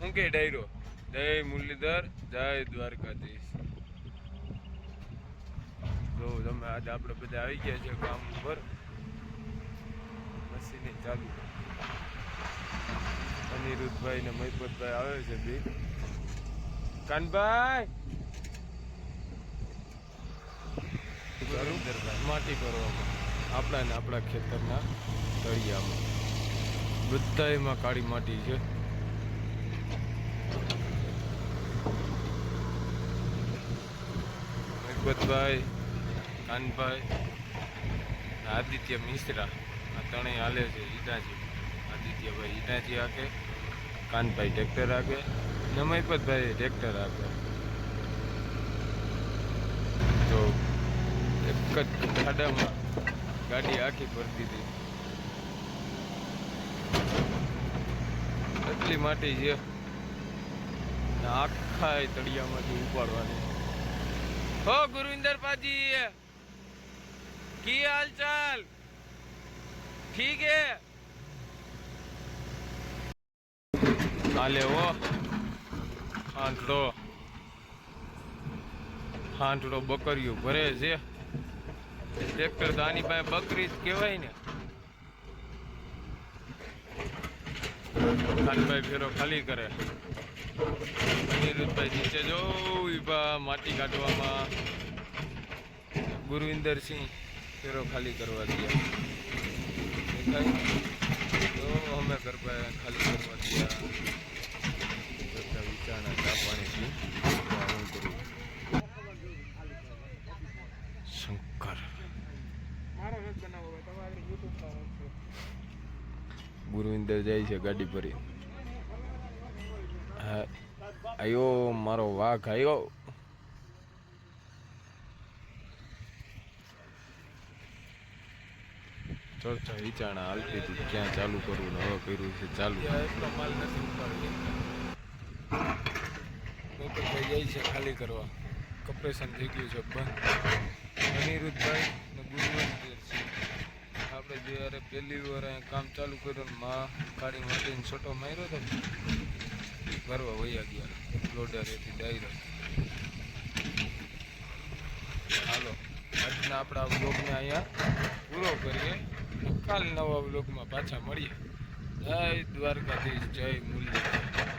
હું કે ડાયરો? જય મુરલીધર, જય દ્વારકાધીશ. જો તમે આજે આપણે બધા આવી ગયા છે કામ ઉપર મશીને ચાલુ. અનિરુદ્ધભાઈ ને મહિપતભાઈ આવે છે બે. કાનભાઈ! માટી કરવામાં આપણા ને આપણા ખેતરના તળિયામાં બધા એમાં કાળી માટી છે. મહિપતભાઈ કાનભાઈ આદિત્ય મિશ્રા. આ ત્રણેય હાલે છે, ઈટાજી. આદિત્યભાઈ ઈટાજી હાકે, કાનભાઈ ટ્રેક્ટર આગે ને મહિપતભાઈ ટ્રેક્ટર હાકે. તો એક જ ખાડામાં ગાડી આખી ભરતી હતી. એટલી માટી છે. આખા તળિયામાંથી ઉપાડવાની. હો ગુરવિંદર પાજી કી હાલ ચાલ? ઠીક હે હાલે હો. હાંઠડો હાંઠડો બકરીયું ભરે છે. ટ્રેક્ટર તો પાસે બકરી જ કહેવાય ને. ખાનભાઈ ફેરો ખાલી કરે. અનિરુદ્ધભાઈ નીચે જો ઈભા માટી કાઢવામાં. ગુરવિંદરસિંહ ફેરો ખાલી કરવા ગયા. દેખાય? તો અમે કરવા ખાલી કરવા ગયા. વિચારણા હું કરું શંકર. ગુરવિંદર જાય છે ગાડી ભરી આયો મારો વાઘ આયો. ચર્ચા વિચારણા હાલતી હતી, ક્યાં ચાલુ કરવું ને હવે કર્યું છે ચાલુ. ઉપાડી જાય છે ખાલી કરવા. કપરેશન થઈ ગયું છે, બંધ. અનિરુદ્ધભાઈ ને છે. આપણે જ્યારે પહેલી વાર કામ ચાલુ કર્યું માં કાળી માટીને છોટો માર્યો હતો ભરવા વયા ગયા. લોડરેથી ડાયરેક્ટ હાલો, આજના આપણા બ્લોગને અહીંયા પૂરો કરીએ. કાલ નવા બ્લોગમાં પાછા મળીએ. જય દ્વારકાધીશ, જય મુરલી.